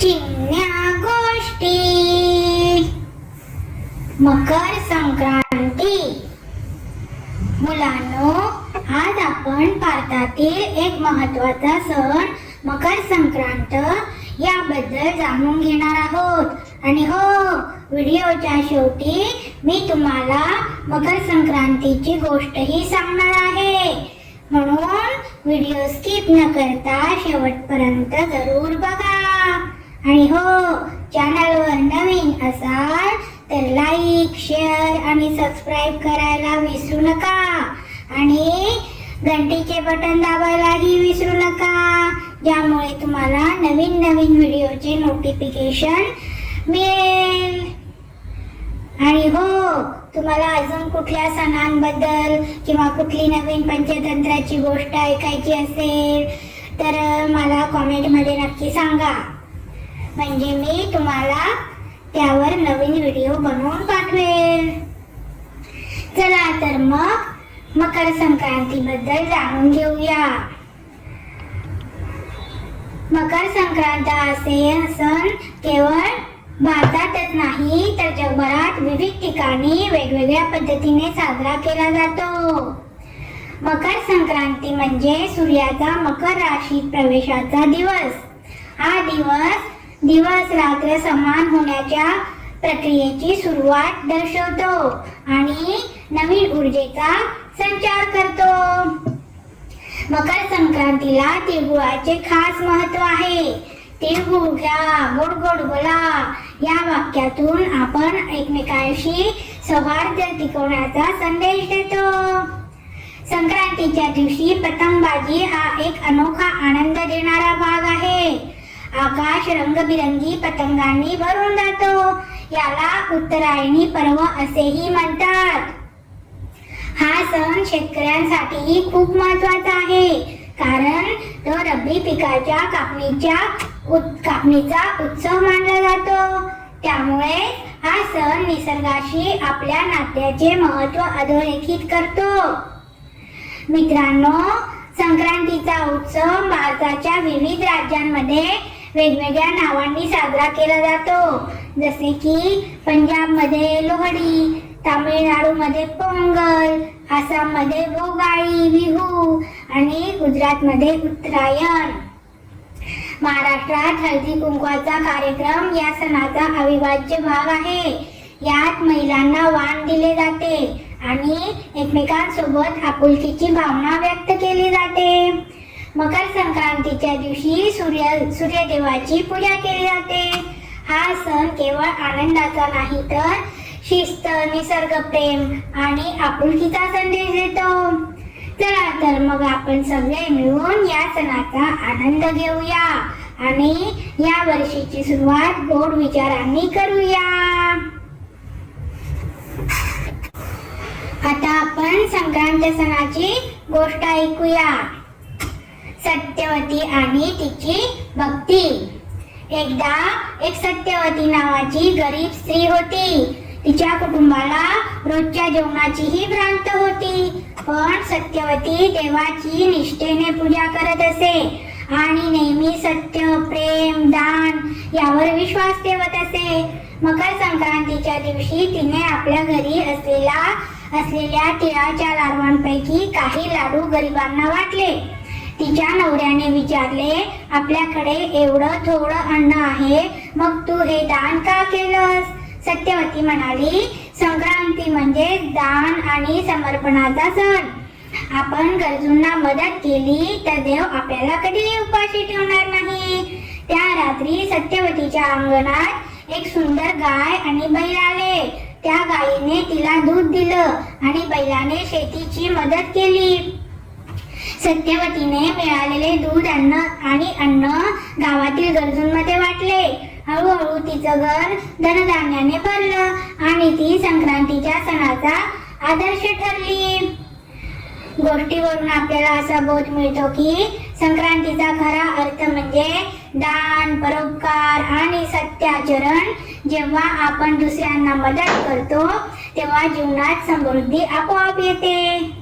चिमण्या गोष्टी. मकर संक्रांती. मुलांनो आज आपण भारतातील एक महत्त्वाचा सण मकर संक्रांत याबद्दल जाणून घेणार आहोत. आणि हो व्हिडिओच्या शेवटी मी तुम्हाला मकर संक्रांतीची गोष्टही सांगणार आहे. म्हणून व्हिडिओ स्किप न करता शेवटपर्यंत जरूर बघा. आणि हो चॅनलवर नवीन असाल तर लाईक शेअर आणि सबस्क्राईब करायला विसरू नका. आणि घंटीचे बटन दाबायलाही विसरू नका. ज्यामुळे तुम्हाला नवीन नवीन व्हिडिओचे नोटिफिकेशन मिळेल. आणि हो तुम्हाला अजून कुठल्या सणांबद्दल किंवा कुठली नवीन पंचतंत्राची गोष्ट ऐकायची असेल तर मला कॉमेंटमध्ये नक्की सांगा. म्हणजे मी तुम्हाला त्यावर नवीन व्हिडिओ बनवून पाठवेल. चला तर मग मकर संक्रांती बद्दल जाणून घेऊया. मकर संक्रांत असे सण केवळ भारतातच नाही तर जगभरात विविध ठिकाणी वेगवेगळ्या पद्धतीने साजरा केला जातो. मकर संक्रांती म्हणजे सूर्याचा मकर राशीत प्रवेशाचा दिवस. हा दिवस दिवस रात्र समान होण्याच्या प्रक्रियेची सुरुवात दर्शवतो आणि नवीन ऊर्जेचा संचार करतो. मकर संक्रांतीला तिळगुळाचे खास महत्त्व आहे. तिळगुळ घ्या गोड गोड बोला. या वाक्यातून आपण एकमेकांशी सौहार्द टिकवण्याचा संदेश देतो. संक्रांतीच्या दिवशी पतंगबाजी हा एक अनोखा आनंद देणारा भाग आहे. आकाश रंगबिरंगी पतंगांनी भरून जातो. याला उत्तरायणी पर्व असेही म्हणतात. हा सण शेतकऱ्यांसाठीही खूप महत्त्वाचा आहे. कारण तो रब्बी पिकाच्या कापणीच्या कापणीचा उत्सव मानला जातो. त्यामुळे हा सण निसर्गाशी आपल्या नात्याचे महत्त्व अधोरेखित करतो. मित्रांनो संक्रांतीचा उत्सव भारताच्या विविध राज्यांमध्ये वेगवेगळ्या नावांनी साजरा केला जातो. जसे की पंजाबमध्ये लोहडी तामिळनाडूमध्ये पोंगल आसाममध्ये भोगाळी बिहू आणि गुजरातमध्ये उत्तरायण. महाराष्ट्रात हळदी कुंकवाचा कार्यक्रम या सणाचा अविभाज्य भाग आहे. यात महिलांना वाण दिले जाते आणि एकमेकांसोबत आपुलकीची भावना व्यक्त केली जाते. मकर संक्रांतीच्या दिवशी सूर्य सूर्यदेवाची पूजा केली जाते. हा सण केवळ आनंदाचा नाही तर शिस्त निसर्ग प्रेम आणि आपुलकीचा संदेश देतो. चला तर मग आपण सगळे मिळून या सणाचा आनंद घेऊया आणि या वर्षीची सुरुवात गोड विचारांनी करूया. आता आपण संक्रांत सणाची गोष्ट ऐकूया. सत्यवती आणि तिची भक्ती. एकदा एक सत्यवती नावाची गरीब स्त्री होती. तिच्या कुटुंबाला रोजच्या जेवणाचीही भ्रांत होती. पण सत्यवती देवाची निष्ठेने पूजा करत असे. आणि नेहमी सत्य प्रेम दान यावर विश्वास ठेवत असे. मकर संक्रांतीच्या दिवशी तिने आपल्या घरी असलेला असलेल्या तिळाच्या लाडवांपैकी काही लाडू गरिबांना वाटले. तिच्या नवऱ्याने विचारले आपल्याकडे एवढं थोडं अन्न आहे मग तू हे दान का केलंस? सत्यवती म्हणाली संक्रांती म्हणजे दान आणि समर्पणाचा सण. आपण गरजूंना मदत केली तर देव आपल्याला कधीही उपाशी ठेवणार नाही. त्या रात्री सत्यवतीच्या अंगणात एक सुंदर गाय आणि बैल आले. त्या गायीने तिला दूध दिलं आणि बैलाने शेतीची मदत केली. सत्यवतीने मिळालेले दूध अन्न आणि अन्न गावातील गरजूंमध्ये वाटले. हळूहळू तिचं घर धनधान्याने भरलं आणि ती संक्रांतीच्या सणाचा आदर्श ठरली. गोष्टीवरून आपल्याला असा बोध मिळतो की संक्रांतीचा खरा अर्थ म्हणजे दान परोपकार आणि सत्याचरण. जेव्हा आपण दुसऱ्यांना मदत करतो तेव्हा जीवनात समृद्धी आपोआप येते.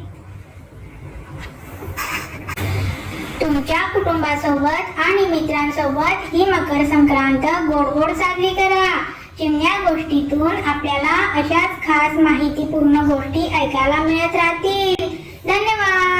तुमच्या कुटुंबासोबत आणि मित्रांसोबत ही मकर संक्रांत गोड गोड साजरी करा. चिमण्या गोष्टीतून आपल्याला अशाच खास माहितीपूर्ण गोष्टी ऐकायला मिळत राहतील. धन्यवाद!